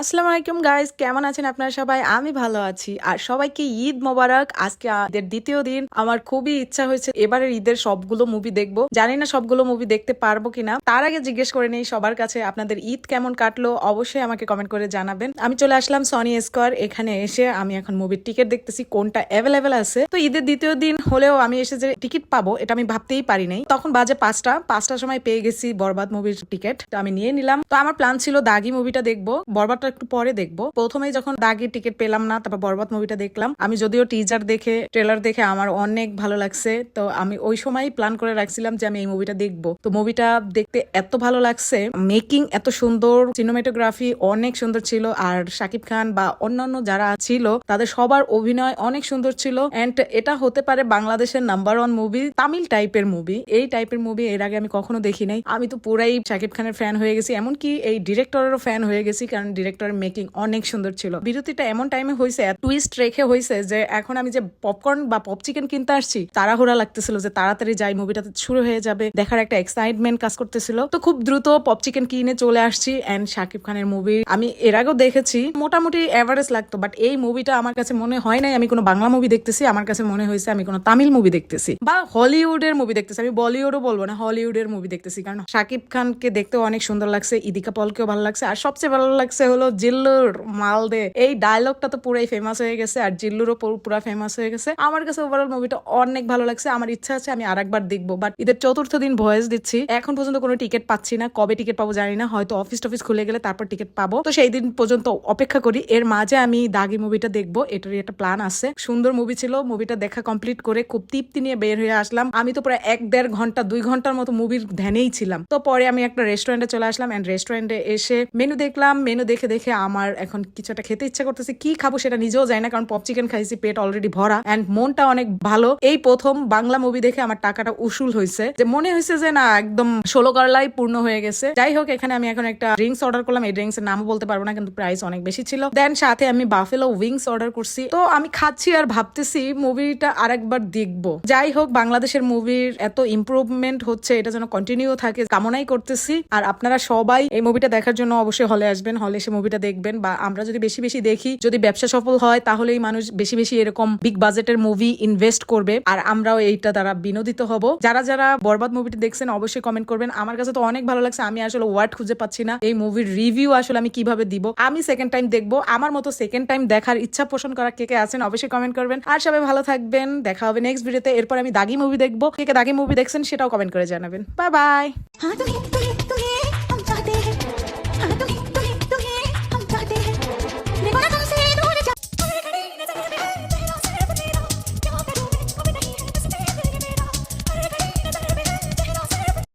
আসসালামু আলাইকুম গাইস কেমন আছেন আপনারা সবাই? আমি ভালো আছি। আর সবাইকে ঈদ মোবারক। আজকে ঈদের দ্বিতীয় দিন। আমার খুবই ইচ্ছা হয়েছে এবারের ঈদের সবগুলো মুভি দেখব। জানি না সবগুলো মুভি দেখতে পারব কিনা। তার আগে জিজ্ঞেস করে নেই সবার কাছে আপনাদের ঈদ কেমন কাটলো। অবশ্যই আমাকে কমেন্ট করে জানাবেন। আমি চলে আসলাম সনি স্কোয়ার এখানে এসে আমি এখন মুভির টিকিট দেখতেছি, কোনটা অ্যাভেলেবেল আছে। তো ঈদের দ্বিতীয় দিন হলেও আমি এসে যে টিকিট পাবো, এটা আমি ভাবতেই পারি নাই। তখন বাজে পাঁচটা। পাঁচটার সময় পেয়ে গেছি বরবাদ মুভির টিকিট তো আমি নিয়ে নিলাম। তো আমার প্ল্যান ছিল দাগি মুভিটা দেখব। বরবাদটা একটু পরে দেখব। প্রথমেই যখন দাগি টিকিট পেলাম না, তারপর বরবাদ মুভিটা দেখলাম। আমি যদিও টিজার দেখে ট্রেলার দেখে আমার অনেক ভালো লাগছে, তো আমি ওই সময়ই প্ল্যান করে রাখছিলাম যে আমি এই মুভিটা দেখব। তো মুভিটা দেখতে এত ভালো লাগছে মেকিং এত সুন্দর সিনেমাটোগ্রাফি অনেক সুন্দর ছিল, আর শাকিব খান বা অন্যান্য যারা ছিল, তাদের সবার অভিনয় অনেক সুন্দর ছিল। এন্ড এটা হতে পারে বাংলাদেশের নাম্বার ওয়ান মুভি তামিল টাইপের মুভি এই টাইপের মুভি এর আগে আমি কখনো দেখি নাই। আমি তো পুরাই শাকিব খানের ফ্যান হয়ে গেছি, এমনকি এই ডিরেক্টরেরও ফ্যান হয়ে গেছি, কারণ ডিরেক্টরের মেকিং অনেক সুন্দর ছিল। বিরতিটা এমন টাইমে হয়েছে টুইস্ট রেখে হয়েছে যে এখন আমি যে পপকর্ন বা পপ চিকেন কিনতে আসছি, তাড়াহুড়া লাগতেছিল যে তাড়াতাড়ি যাই মুভিটা শুরু হয়ে যাবে, দেখার একটা এক্সাইটমেন্ট কাজ করতেছিল। তো খুব দ্রুত পপ চিকেন কিনে চলে আসছি এন্ড শাকিব খানের মুভি আমি এর আগেও দেখেছি, মোটামুটি এভারেজ লাগতো বাট এই মুভিটা আমার কাছে মনে হয় নাই, আমি কোনো বাংলা মুভি দেখতেছি, আমার কাছে মনে হয়েছে আমি কোনো তামিল মুভি দেখতেছি বা হলিউডের মুভি দেখতেছি, আমি বলিউডও বলব না, হলিউডের মুভি দেখতেছি, কারণ শাকিব খানকে দেখতেও অনেক সুন্দর লাগছে, ইদিকা পলকেও ভালো লাগছে, আর সবচেয়ে ভালো লাগছে হলো জিল্লুর মালদে এই ডায়লগটা তো পুরাই ফেমাস হয়ে গেছে আর জিল্লুরও পুরো- ফেমাস হয়ে গেছে। আমার কাছে ওভারঅল মুভিটা অনেক ভালো লাগছে। আমার ইচ্ছা আছে আমি আরেকবার দেখব। বাট ঈদের চতুর্থ দিন ভয়েস দিচ্ছি। এখন পর্যন্ত কোনো টিকিট পাচ্ছি না। কবে টিকিট পাবো জানি না। হয়তো অফিস টফিস খুলে গেলে তারপর টিকিট পাবো। তো সেই দিন পর্যন্ত অপেক্ষা করি। এর মাঝে আমি দাগি মুভিটা দেখব। এটারই একটা প্ল্যান আছে। সুন্দর মুভি ছিল। মুভিটা দেখা কমপ্লিট করে খুব তৃপ্তি নিয়ে বের হয়ে আসলাম। আমি তো প্রায় এক দেড় ঘণ্টা, দুই ঘণ্টার মতো মুভির ধ্যানেই ছিলাম। তো পরে আমি একটা রেস্টুরেন্টে চলে আসলাম। অ্যান্ড রেস্টুরেন্টে এসে মেনু দেখলাম। মেনু দেখে দেখে আমার এখন কিছু একটা খেতে ইচ্ছা করতেছে, কি খাব সেটা নিজেও যায় না, কারণ পপ চিকেন খাইছি, পেট অলরেডি ভরা এন্ড মনটা অনেক ভালো। এই প্রথম বাংলা মুভি দেখে আমার টাকাটা উসুল হয়েছে। যে মনে হয়েছে যে না, একদম ষোলো করলাই পূর্ণ হয়ে গেছে। যাই হোক, এখানে আমি এখন একটা ড্রিঙ্কস অর্ডার করলাম। এই ড্রিঙ্কস এর নামও বলতে পারব না, কিন্তু প্রাইস অনেক বেশি ছিল। দেন সাথে আমি বাফেলো উইংস অর্ডার করছি। তো আমি খাচ্ছি আর ভাবতেছি মুভিটা আরেকবার দেখব। যাই হোক, বাংলাদেশের মুভির এত ইমপ্রুভমেন্ট হচ্ছে, এটা যেন কন্টিনিউ থাকে, কামনাই করতেছি। আর আপনারা সবাই এই মুভিটা দেখার জন্য অবশ্যই হলে আসবেন। হলে এসে মুভিটা দেখবেন বা আমরা যদি বেশি বেশি দেখি, যদি ব্যবসা সফল হয়, তাহলেই মানুষ বেশি বেশি এরকম বিগ বাজেটের মুভি ইনভেস্ট করবে। আর আমরাও এইটা দ্বারা বিনোদিত হব। যারা যারা বরবাদ মুভিটি দেখছেন, অবশ্যই কমেন্ট করবেন। আমার কাছে তো অনেক ভালো লাগছে। আমি আসলে ওয়ার্ড খুঁজে পাচ্ছি না। এই মুভির রিভিউ আসলে আমি কীভাবে দিব? আমি সেকেন্ড টাইম দেখব। আমার মতো সেকেন্ড টাইম দেখার ইচ্ছা পোষণ করা কে কে আছেন, অবশ্যই কমেন্ট করবেন। আর সবাই ভালো থাকবেন। দেখা হবে নেক্সট ভিডিওতে এরপর আমি দাগি মুভি দেখব। কে কে দাগি মুভি দেখছেন, সেটাও কমেন্ট করে জানাবেন। Bye bye